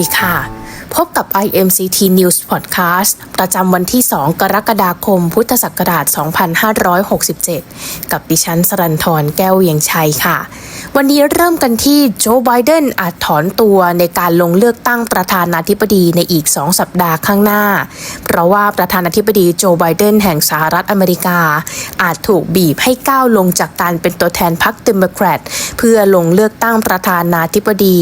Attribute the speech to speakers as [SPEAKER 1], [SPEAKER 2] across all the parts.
[SPEAKER 1] ดีค่ะ พบกับ IMCT News Podcast ประจำวันที่ 2 กรกฎาคม พุทธศักราช 2567 กับดิฉันสรันทรแก้วเวียงชัยค่ะ วันนี้เริ่มกันที่โจไบเดนอาจถอนตัวในการลงเลือกตั้งประธานาธิบดีในอีก 2 สัปดาห์ข้างหน้า เพราะว่าประธานาธิบดีโจไบเดนแห่งสหรัฐอเมริกา อาจถูกบีบให้ก้าวลงจากการเป็นตัวแทนพรรคเดโมแครตเพื่อลงเลือกตั้งประธานาธิบดี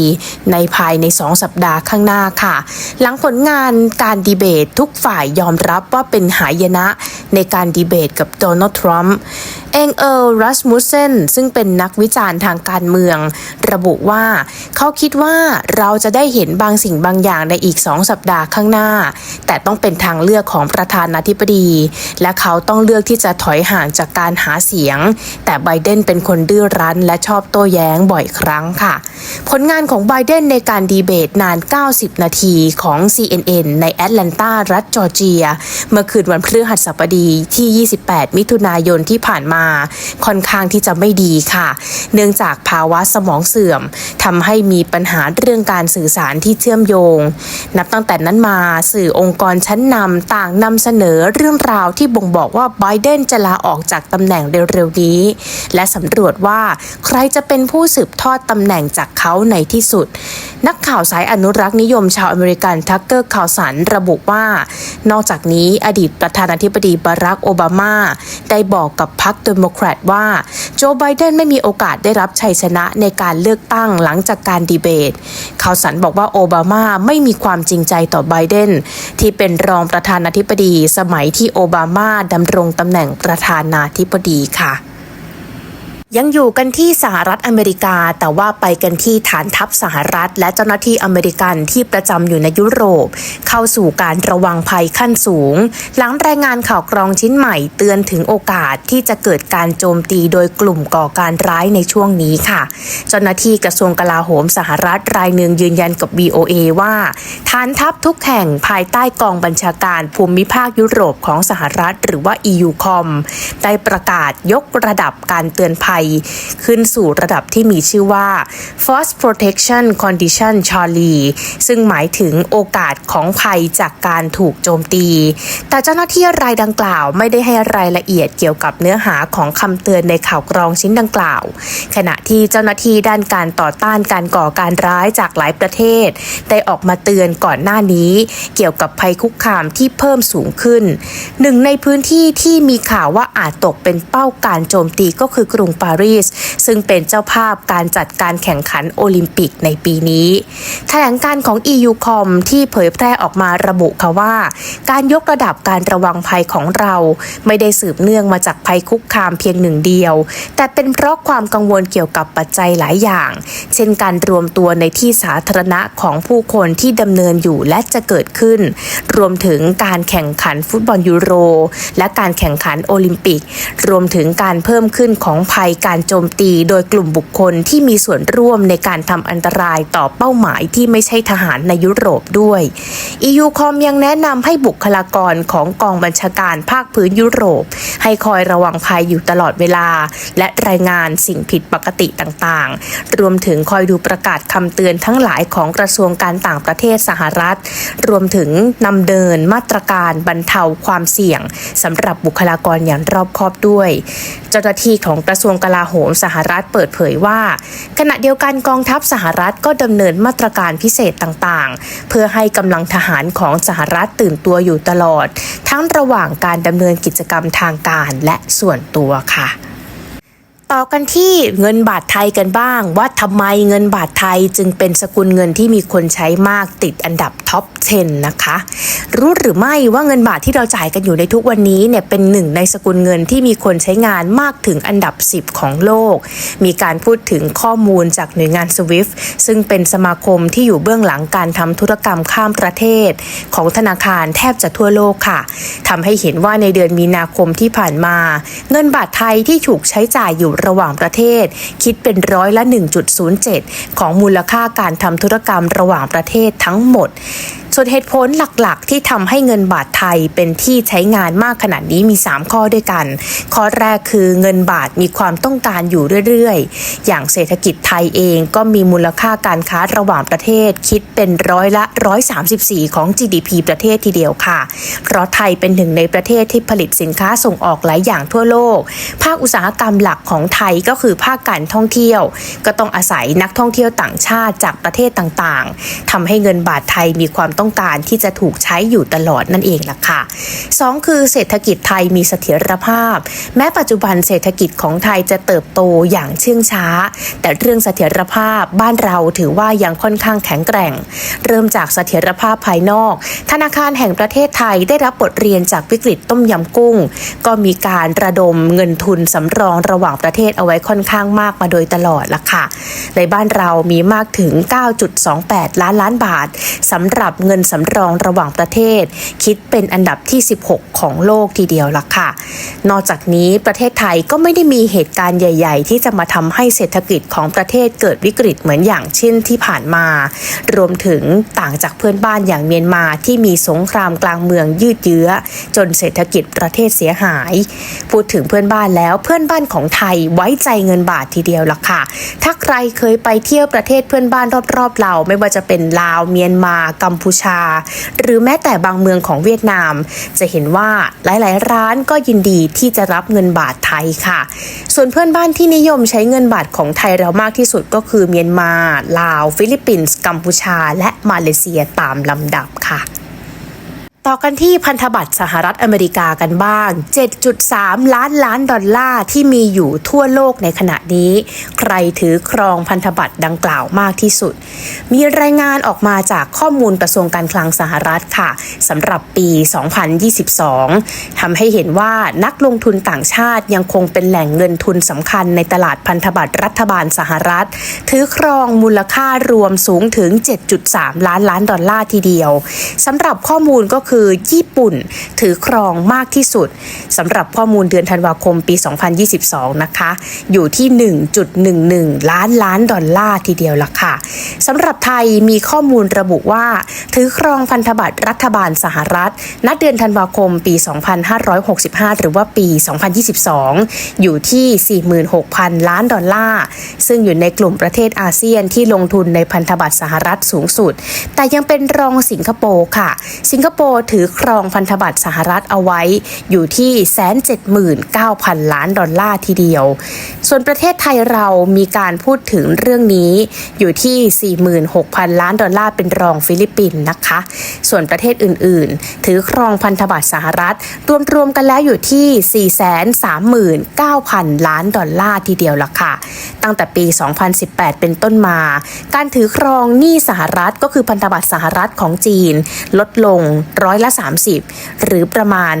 [SPEAKER 1] ในภายใน 2 สัปดาห์ข้างหน้าค่ะ หลังผลงานการดีเบตทุกฝ่ายยอมรับว่าเป็นหายนะในการดีเบตกับโดนัลด์ทรัมป์เองเอลรัสมุสเซนซึ่งเป็นนักวิจารณ์ทางการเมือง ระบุว่า เขาคิดว่าเราจะได้เห็นบางสิ่งบางอย่างในอีกสองสัปดาห์ข้างหน้า แต่ต้องเป็นทางเลือกของประธานาธิบดี และเขาต้องเลือกที่จะถอยห่างจากการหาเสียง แต่ไบเดนเป็นคนดื้อรั้น และชอบโต้แย้งบ่อยครั้งค่ะ ผลงานของไบเดนในการดีเบตนาน 90 นาทีของ CNN ในแอตแลนตารัฐจอร์เจีย เมื่อคืนวันพฤหัสบดีที่ 28 มิถุนายนที่ผ่านมา ค่อนข้างที่จะไม่ดีค่ะ เนื่องจากภาวะสมองเสื่อมทำให้มีปัญหาเรื่องการสื่อสารที่เชื่อมโยง นับตั้งแต่นั้นมาสื่อองค์กรชั้นนำต่างนำเสนอเรื่องราวที่บ่งบอกว่าไบเดนจะลาออกจากตำแหน่งเร็วๆนี้ และสำรวจว่าใครจะเป็นผู้สืบทอดตำแหน่งจากเขาในที่สุด นักข่าวสายอนุรักษ์นิยมชาวอเมริกันทักเกอร์ข่าวสารระบุว่า นอกจากนี้อดีตประธานาธิบดีบารักโอบามา ได้บอกกับพรรคเดโมแครตว่า โจไบเดนไม่มีโอกาสได้รับชัยชนะในการเลือกตั้งหลังจากการดีเบตข่าวสันบอกว่าโอบามาไม่มีความจริงใจต่อไบเดนที่เป็นรองประธานาธิบดี สมัยที่โอบามาดำรงตำแหน่งประธานาธิบดีค่ะ ยังอยู่กันที่สหรัฐอเมริกา แต่ว่าไปกันที่ฐานทัพสหรัฐ และเจ้าหน้าที่อเมริกันที่ประจำอยู่ในยุโรป เข้าสู่การระวังภัยขั้นสูง หลังรายงานข่าวกรองชิ้นใหม่เตือนถึงโอกาสที่จะเกิดการโจมตีโดยกลุ่มก่อการร้ายในช่วงนี้ค่ะ เจ้าหน้าที่กระทรวงกลาโหมสหรัฐรายหนึ่งยืนยันกับ VOA ว่า ฐานทัพทุกแห่งภายใต้กองบัญชาการภูมิภาคยุโรปของสหรัฐ หรือว่า EUCOM ได้ประกาศยกระดับการเตือนภัยขึ้นสู่ระดับที่มีชื่อว่า Force Protection Condition Charlie ซึ่งหมายถึงโอกาสของภัยจากการถูกโจมตี แต่เจ้าหน้าที่รายดังกล่าวไม่ได้ให้รายละเอียดเกี่ยวกับเนื้อหาของคำเตือนในข่าวกรองชิ้นดังกล่าว ขณะที่เจ้าหน้าที่ด้านการต่อต้านการก่อการร้ายจากหลายประเทศ ได้ออกมาเตือนก่อนหน้านี้ เกี่ยวกับภัยคุกคามที่เพิ่มสูงขึ้น หนึ่งในพื้นที่ที่มีข่าวว่าอาจตกเป็นเป้าการโจมตีก็คือกรุงปารีส ซึ่งเป็นเจ้าภาพการจัดการแข่งขันโอลิมปิกในปีนี้ แถลงการของ EUCOM ที่เผยแพร่ออกมาระบุค่ะว่า การยกระดับการระวังภัยของเรา ไม่ได้สืบเนื่องมาจากภัยคุกคามเพียงหนึ่งเดียว แต่เป็นเพราะความกังวลเกี่ยวกับปัจจัยหลายอย่าง เช่นการรวมตัวในที่สาธารณะของผู้คนที่ดำเนินอยู่และจะเกิดขึ้น รวมถึงการแข่งขันฟุตบอลยูโร และการแข่งขันโอลิมปิก รวมถึงการเพิ่มขึ้นของภัยการโจมตีโดยกลุ่มบุคคลที่มีส่วนร่วมในการทำอันตรายต่อเป้าหมายที่ไม่ใช่ทหารในยุโรปด้วย EU คอมยังแนะนำให้บุคลากรของกองบัญชาการภาคพื้นยุโรป ให้คอยระวังภัยอยู่ตลอดเวลา และรายงานสิ่งผิดปกติต่างๆ รวมถึงคอยดูประกาศคำเตือนทั้งหลายของกระทรวงการต่างประเทศสหรัฐ รวมถึงนำเดินมาตรการบรรเทาความเสี่ยงสำหรับบุคลากรอย่างรอบคอบด้วย เจ้าหน้าที่ของกระทรวงกาลาโหมสหรัฐเปิดเผยว่า ขณะเดียวกันกองทัพสหรัฐก็ดำเนินมาตรการพิเศษต่างๆ เพื่อให้กำลังทหารของสหรัฐตื่นตัวอยู่ตลอด ทั้งระหว่างการดำเนินกิจกรรมทางการและส่วนตัวค่ะ ต่อกันที่เงินบาทไทยกันบ้าง ว่าทำไมเงินบาทไทยจึงเป็นสกุลเงินที่มีคนใช้มากติดอันดับท็อป 10 นะคะ รู้หรือไม่ว่าเงินบาทที่เราจ่ายกันอยู่ในทุกวันนี้เนี่ยเป็นหนึ่งในสกุลเงินที่มีคนใช้งานมากถึงอันดับ 10 ของโลก มีการพูดถึงข้อมูลจากหน่วยงาน SWIFT ซึ่งเป็นสมาคมที่อยู่เบื้องหลังการทำธุรกรรมข้ามประเทศ ของธนาคารแทบจะทั่วโลกค่ะทำให้เห็นว่าในเดือนมีนาคมที่ผ่านมา เงินบาทไทยที่ถูกใช้จ่ายอยู่ระหว่างประเทศ คิดเป็นร้อยละ 1.07 ของมูลค่าการทำธุรกรรมระหว่างประเทศทั้งหมด ส่วนเหตุผลหลักๆ ที่ทำให้เงินบาทไทยเป็นที่ใช้งานมากขนาดนี้มี 3 ข้อด้วยกัน ข้อแรกคือเงินบาทมีความต้องการอยู่เรื่อยๆ อย่างเศรษฐกิจไทยเองก็มีมูลค่าการค้าระหว่างประเทศคิดเป็นร้อยละ 134 ของ GDP ประเทศทีเดียวค่ะ เพราะไทยเป็นหนึ่งในประเทศที่ผลิตสินค้าส่งออกหลายอย่างทั่วโลก ภาคอุตสาหกรรมหลักของไทยก็คือภาคการท่องเที่ยว ก็ต้องอาศัยนักท่องเที่ยวต่างชาติจากประเทศต่างๆทำให้เงินบาทไทยมีความต้องการที่จะถูกใช้อยู่ตลอดนั่นเองล่ะค่ะ สองคือเศรษฐกิจไทยมีเสถียรภาพ แม้ปัจจุบันเศรษฐกิจของไทยจะเติบโตอย่างเชื่องช้า แต่เรื่องเสถียรภาพบ้านเราถือว่ายังค่อนข้างแข็งแกร่ง เริ่มจากเสถียรภาพภายนอก ธนาคารแห่งประเทศไทยได้รับบทเรียนจากวิกฤตต้มยำกุ้ง ก็มีการระดมเงินทุนสำรองระหว่างประเทศเอาไว้ค่อนข้างมากมาโดยตลอดละค่ะ ในบ้านเรามีมากถึง 9.28 ล้านล้านบาทสำหรับเงินสำรองระหว่างประเทศ คิดเป็นอันดับที่ 16 ของโลกทีเดียวละค่ะ นอกจากนี้ประเทศไทยก็ไม่ได้มีเหตุการณ์ใหญ่ ๆ ที่จะมาทำให้เศรษฐกิจของประเทศเกิดวิกฤตเหมือนอย่างเช่นที่ผ่านมา รวมถึงต่างจากเพื่อนบ้านอย่างเมียนมาที่มีสงครามกลางเมืองยืดเยื้อ จนเศรษฐกิจประเทศเสียหาย พูดถึงเพื่อนบ้านแล้วเพื่อนบ้านของไทยไว้ใจเงินบาททีเดียวละค่ะ ถ้าใครเคยไปเที่ยวประเทศเพื่อนบ้านรอบๆเราไม่ว่าจะเป็นลาวเมียนมา กัมพูชา หรือแม้แต่บางเมืองของเวียดนามจะเห็นว่าหลายๆ ร้านก็ยินดีที่จะรับเงินบาทไทยค่ะ ส่วนเพื่อนบ้านที่นิยมใช้เงินบาทของไทยเรามากที่สุดก็คือเมียนมา ลาว ฟิลิปปินส์ กัมพูชา และมาเลเซียตามลำดับค่ะ ต่อกันที่พันธบัตรสหรัฐอเมริกากันบ้าง 7.3 ล้านล้านดอลลาร์ที่มีอยู่ทั่วโลกในขณะนี้ ใครถือครองพันธบัตรดังกล่าวมากที่สุด มีรายงานออกมาจากข้อมูลกระทรวงการคลังสหรัฐค่ะสำหรับปี 2022 ทำให้เห็นว่านักลงทุนต่างชาติยังคงเป็นแหล่งเงินทุนสำคัญในตลาดพันธบัตรรัฐบาลสหรัฐ ถือครองมูลค่ารวมสูงถึง 7.3 ล้านล้านดอลลาร์ทีเดียวสำหรับข้อมูลก็คือือญี่ปุ่นถือครองมากที่สุดสำหรับข้อมูลเดือนธันวาคมปี 2022 นะคะ อยู่ที่ 1.11 ล้านล้านดอลลาร์ทีเดียวละค่ะ สำหรับไทยมีข้อมูลระบุว่า ถือครองพันธบัตรรัฐบาลสหรัฐณเดือนธันวาคมปี 2565 หรือว่าปี 2022 อยู่ที่ 46,000 ล้านดอลลาร์ ซึ่งอยู่ในกลุ่มประเทศอาเซียนที่ลงทุนในพันธบัตรสหรัฐสูงสุด แต่ยังเป็นรองสิงคโปร์ค่ะ สิงคโปร์ถือครองพันธบัตรสหรัฐเอาไว้ อยู่ที่แสนเจ็ดหมื่นเก้าพันล้านดอลลาร์ทีเดียว ส่วนประเทศไทยเรามีการพูดถึงเรื่องนี้อยู่ที่46,000 ล้านดอลลาร์เป็นรองฟิลิปปินส์นะคะ ส่วนประเทศอื่นๆ ถือครองพันธบัตรสหรัฐ รวมๆกันแล้วอยู่ที่ 439,000 ล้านดอลลาร์ทีเดียวละค่ะ ตั้งแต่ปี 2018 เป็นต้นมา การถือครองหนี้สหรัฐก็คือพันธบัตรสหรัฐของจีน ลดลงร้อยละ 30 หรือประมาณ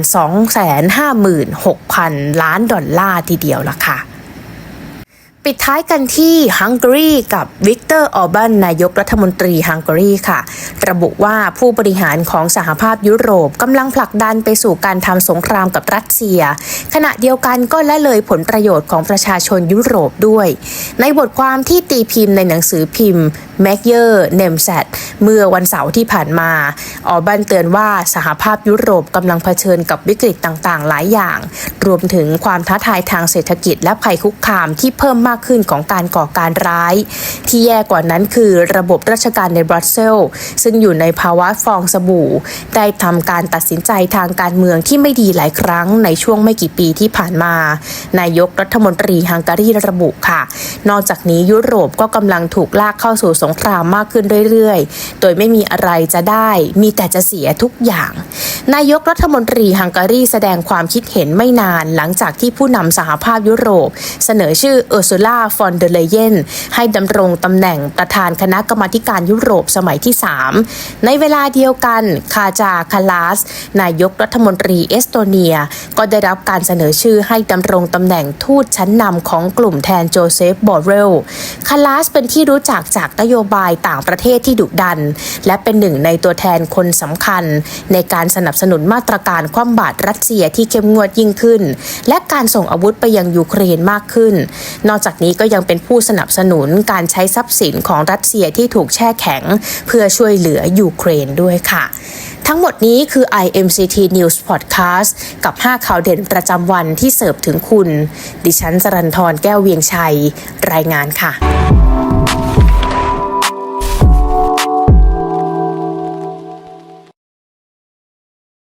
[SPEAKER 1] 256,000 ล้านดอลลาร์ทีเดียวละค่ะ ปิดท้ายกันที่ฮังการีกับวิกเตอร์ออร์บันนายกรัฐมนตรีฮังการีค่ะ ระบุว่าผู้บริหารของสหภาพยุโรปกำลังผลักดันไปสู่การทำสงครามกับรัสเซีย ขณะเดียวกันก็ละเลยผลประโยชน์ของประชาชนยุโรปด้วย ในบทความที่ตีพิมพ์ในหนังสือพิมพ์แมกเยอร์เนมแซดเมื่อวันเสาร์ที่ผ่านมา ออบันเตือนว่าสหภาพยุโรปกำลังเผชิญกับวิกฤตต่างๆ หลายอย่าง รวมถึงความท้าทายทางเศรษฐกิจและภัยคุกคามที่เพิ่มมากากขึ้นของการก่อการร้าย ที่แย่กว่านั้นคือระบบราชการในบรัสเซลส์ซึ่งอยู่ในภาวะฟองสบู่ ได้ทำการตัดสินใจทางการเมืองที่ไม่ดีหลายครั้งในช่วงไม่กี่ปีที่ผ่านมา นายกรัฐมนตรีฮังการีระบุค่ะ นอกจากนี้ยุโรปก็กำลังถูกลากเข้าสู่สงครามมากขึ้นเรื่อยๆ โดยไม่มีอะไรจะได้ มีแต่จะเสียทุกอย่าง นายกรัฐมนตรีฮังการีแสดงความคิดเห็นไม่นานหลังจากที่ผู้นำสหภาพยุโรป เสนอชื่อเออร์ซูล่า ฟอนเดเลเยน ให้ดำรงตำแหน่งประธานคณะกรรมาการยุโรปสมัยที่ 3 ในเวลาเดียวกัน คาจาคาลาส นายกรัฐมนตรีเอสโตเนีย ก็ได้รับการเสนอชื่อให้ดำรงตำแหน่งทูตชั้นนำของกลุ่มแทนโจเซฟ บอร์เรล คาลาสเป็นที่รู้จักจากนโยบายต่างประเทศที่ดุดัน และเป็นหนึ่งในตัวแทนคนสำคัญ ในการสนับสนุนมาตรการคว่ำบาตรรัสเซียที่เข้มงวดยิ่งขึ้น และการส่งอาวุธไปยังยูเครนมากขึ้น นอกจากจากนี้ก็ยังเป็นผู้สนับสนุนการใช้ทรัพย์สินของรัสเซียที่ถูกแช่แข็ง เพื่อช่วยเหลือยูเครนด้วยค่ะ ทั้งหมดนี้คือ IMCT News Podcast กับ 5 ข่าวเด่นประจำวันที่เสิร์ฟถึงคุณ ดิฉันจรันทรแก้วเวียงชัย รายงานค่ะ